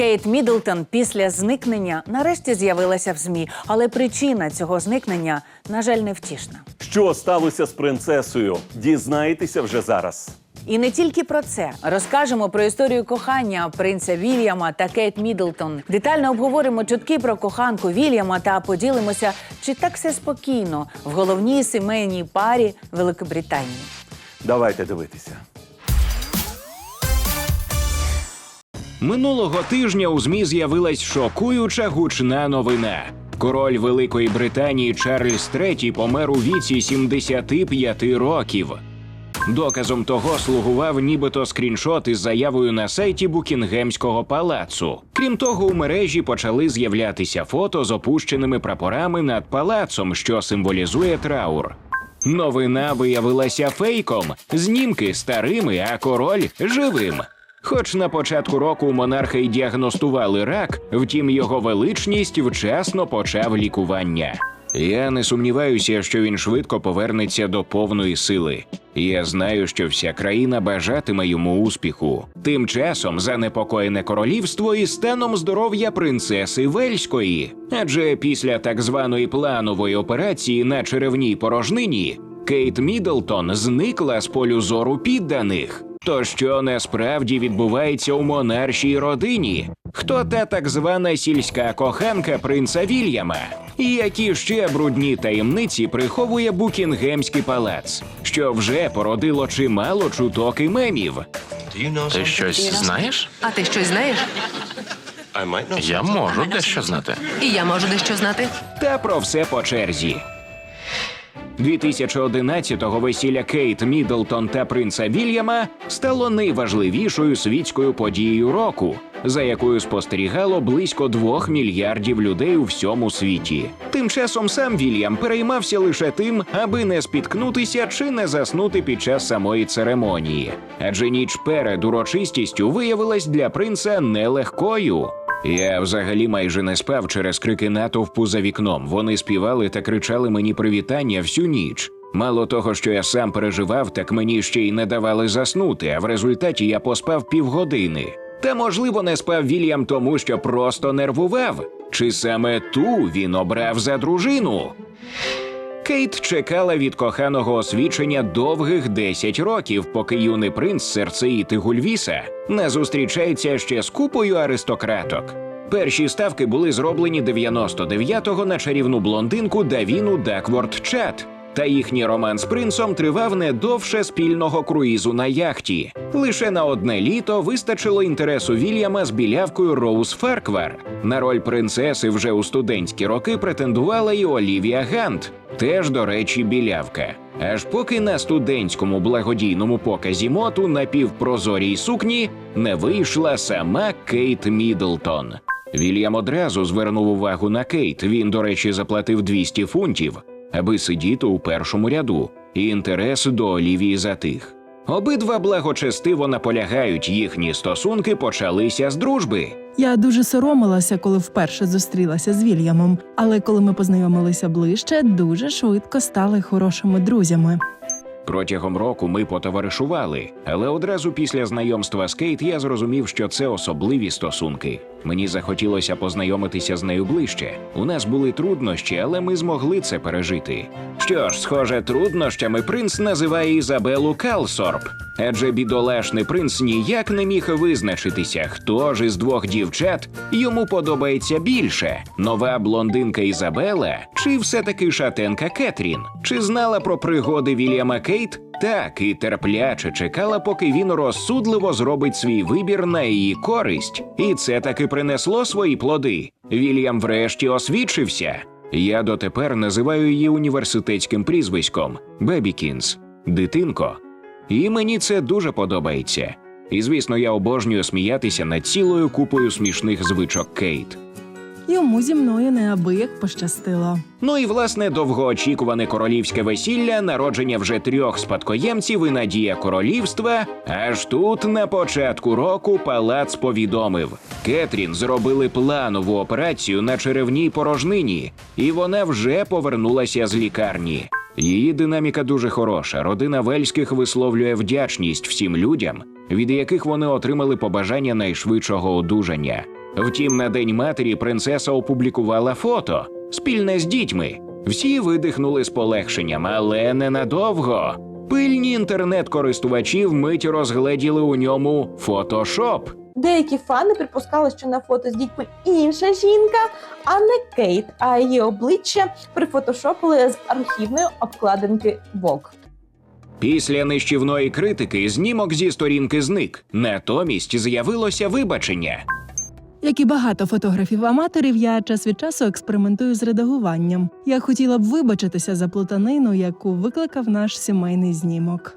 Кейт Мідлтон після зникнення нарешті з'явилася в змі, але причина цього зникнення, на жаль, невтішна. Що сталося з принцесою? Дізнаєтеся вже зараз. І не тільки про це розкажемо про історію кохання принца Вільяма та Кейт Мідлтон. Детально обговоримо чутки про коханку Вільяма та поділимося, чи так все спокійно в головній сімейній парі Великобританії. Давайте дивитися. Минулого тижня у ЗМІ з'явилась шокуюча гучна новина. Король Великої Британії Чарльз III помер у віці 75 років. Доказом того слугував нібито скріншот із заявою на сайті Букінгемського палацу. Крім того, у мережі почали з'являтися фото з опущеними прапорами над палацом, що символізує траур. Новина виявилася фейком, знімки старими, а король живим. Хоч на початку року монарха й діагностували рак, втім його величність вчасно почав лікування. Я не сумніваюся, що він швидко повернеться до повної сили. Я знаю, що вся країна бажатиме йому успіху. Тим часом занепокоєне королівство і станом здоров'я принцеси Вельської. Адже після так званої планової операції на черевній порожнині Кейт Міддлтон зникла з полю зору підданих. То що насправді відбувається у монаршій родині? Хто та так звана сільська коханка принца Вільяма? І які ще брудні таємниці приховує Букінгемський палац, що вже породило чимало чуток і мемів. Ти щось знаєш? А ти щось знаєш? Я можу дещо знати. І я можу дещо знати. Та про все по черзі. 2011-го весілля Кейт Міддлтон та принца Вільяма стало найважливішою світською подією року, за якою спостерігало близько двох мільярдів людей у всьому світі. Тим часом сам Вільям переймався лише тим, аби не спіткнутися чи не заснути під час самої церемонії. Адже ніч перед урочистістю виявилась для принца нелегкою. Я взагалі майже не спав через крики натовпу за вікном. Вони співали та кричали мені привітання всю ніч. Мало того, що я сам переживав, так мені ще й не давали заснути, а в результаті я поспав півгодини. Та можливо не спав Вільям тому, що просто нервував. Чи саме ту він обрав за дружину? Кейт чекала від коханого освічення довгих 10 років, поки юний принц Серцеїти Гульвіса не зустрічається ще з купою аристократок. Перші ставки були зроблені 99-го на чарівну блондинку Давіну Декворд Чат. Та їхній роман з принцом тривав не довше спільного круїзу на яхті. Лише на одне літо вистачило інтересу Вільяма з білявкою Роуз Фарквар. На роль принцеси вже у студентські роки претендувала і Олівія Гант, теж, до речі, білявка. Аж поки на студентському благодійному показі моту на півпрозорій сукні не вийшла сама Кейт Міддлтон. Вільям одразу звернув увагу на Кейт. Він, до речі, заплатив 200 фунтів, аби сидіти у першому ряду, і інтерес до Олівії затих. Обидва благочестиво наполягають, їхні стосунки почалися з дружби. Я дуже соромилася, коли вперше зустрілася з Вільямом, але коли ми познайомилися ближче, дуже швидко стали хорошими друзями. Протягом року ми потоваришували, але одразу після знайомства з Кейт я зрозумів, що це особливі стосунки. Мені захотілося познайомитися з нею ближче. У нас були труднощі, але ми змогли це пережити. Що ж, схоже, труднощами принц називає Ізабелу Калсорп, адже бідолашний принц ніяк не міг визначитися, хто ж із двох дівчат йому подобається більше: нова блондинка Ізабела чи все-таки шатенка Кетрін? Чи знала про пригоди Вільяма Кейт? Так, і терпляче чекала, поки він розсудливо зробить свій вибір на її користь. І це таки принесло свої плоди. Вільям врешті освідчився. Я дотепер називаю її університетським прізвиськом Бебікінс, дитинко. І мені це дуже подобається. І звісно, я обожнюю сміятися над цілою купою смішних звичок Кейт. Йому зі мною неабияк пощастило. Ну і власне довгоочікуване королівське весілля, народження вже трьох спадкоємців і надія королівства. Аж тут на початку року палац повідомив: Кетрін зробили планову операцію на черевній порожнині, і вона вже повернулася з лікарні. Її динаміка дуже хороша. Родина Вельських висловлює вдячність всім людям, від яких вони отримали побажання найшвидшого одужання. Втім, на день матері принцеса опублікувала фото спільне з дітьми. Всі видихнули з полегшенням, але ненадовго. Пильні інтернет-користувачі вмить розгледіли у ньому фотошоп. Деякі фани припускали, що на фото з дітьми інша жінка, а не Кейт, а її обличчя прифотошопили з архівної обкладинки Vogue. Після нищівної критики знімок зі сторінки зник. Натомість з'явилося вибачення. Як і багато фотографів-аматорів, я час від часу експериментую з редагуванням. Я хотіла б вибачитися за плутанину, яку викликав наш сімейний знімок.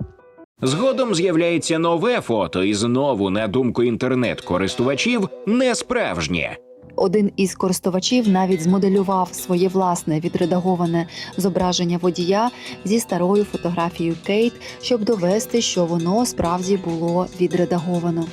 Згодом з'являється нове фото, і знову, на думку інтернет-користувачів, не справжнє. Один із користувачів навіть змоделював своє власне відредаговане зображення водія зі старою фотографією Кейт, щоб довести, що воно справді було відредаговано.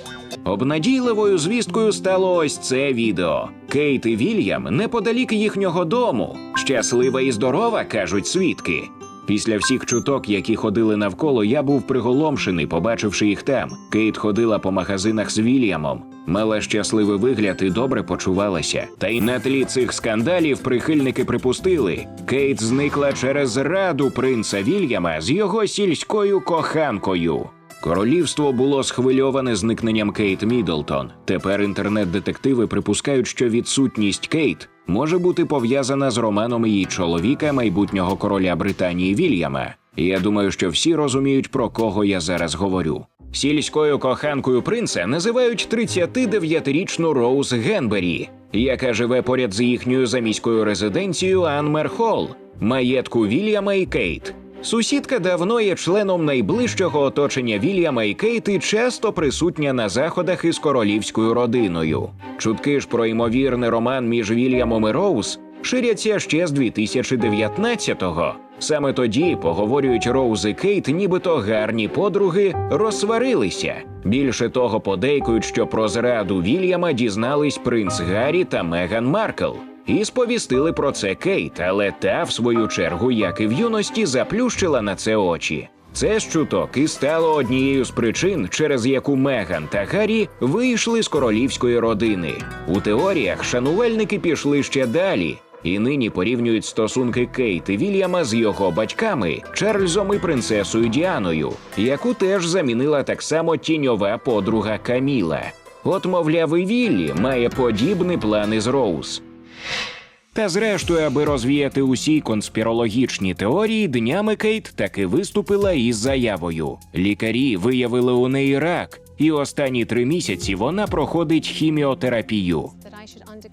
Обнадійливою звісткою стало ось це відео. Кейт і Вільям неподалік їхнього дому. Щаслива і здорова, кажуть свідки. Після всіх чуток, які ходили навколо, я був приголомшений, побачивши їх там. Кейт ходила по магазинах з Вільямом, мала щасливий вигляд і добре почувалася. Та й на тлі цих скандалів прихильники припустили. Кейт зникла через зраду принца Вільяма з його сільською коханкою. Королівство було схвильоване зникненням Кейт Міддлтон. Тепер інтернет-детективи припускають, що відсутність Кейт може бути пов'язана з романом її чоловіка, майбутнього короля Британії Вільяма. Я думаю, що всі розуміють, про кого я зараз говорю. Сільською коханкою принца називають 39-річну Роуз Генбері, яка живе поряд з їхньою заміською резиденцією Анмер Холл, маєтку Вільяма і Кейт. Сусідка давно є членом найближчого оточення Вільяма і Кейт і часто присутня на заходах із королівською родиною. Чутки ж про ймовірний роман між Вільямом і Роуз ширяться ще з 2019-го. Саме тоді поговорюють Роуз і Кейт, нібито гарні подруги розсварилися. Більше того, подейкують, що про зраду Вільяма дізнались принц Гаррі та Меган Маркл. І сповістили про це Кейт, але та, в свою чергу, як і в юності, заплющила на це очі. Це з чуток і стало однією з причин, через яку Меган та Гаррі вийшли з королівської родини. У теоріях шанувальники пішли ще далі. І нині порівнюють стосунки Кейт і Вільяма з його батьками Чарльзом і принцесою Діаною, яку теж замінила так само тіньова подруга Каміла. От, мовляв, і Віллі має подібні плани з Роуз. Та зрештою, аби розвіяти усі конспірологічні теорії, днями Кейт таки виступила із заявою. Лікарі виявили у неї рак, і останні три місяці вона проходить хіміотерапію.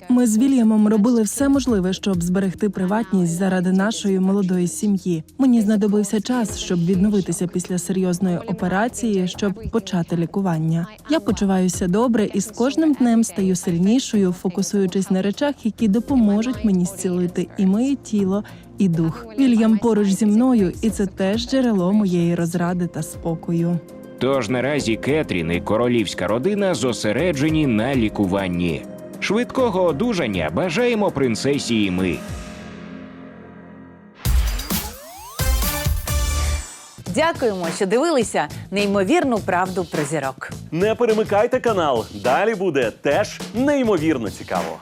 Ми з Вільямом робили все можливе, щоб зберегти приватність заради нашої молодої сім'ї. Мені знадобився час, щоб відновитися після серйозної операції, щоб почати лікування. Я почуваюся добре і з кожним днем стаю сильнішою, фокусуючись на речах, які допоможуть мені зцілити і моє тіло, і дух. Вільям поруч зі мною, і це теж джерело моєї розради та спокою. Тож наразі Кетрін і королівська родина зосереджені на лікуванні. Швидкого одужання бажаємо принцесі і ми. Дякуємо, що дивилися неймовірну правду про зірок. Не перемикайте канал. Далі буде теж неймовірно цікаво.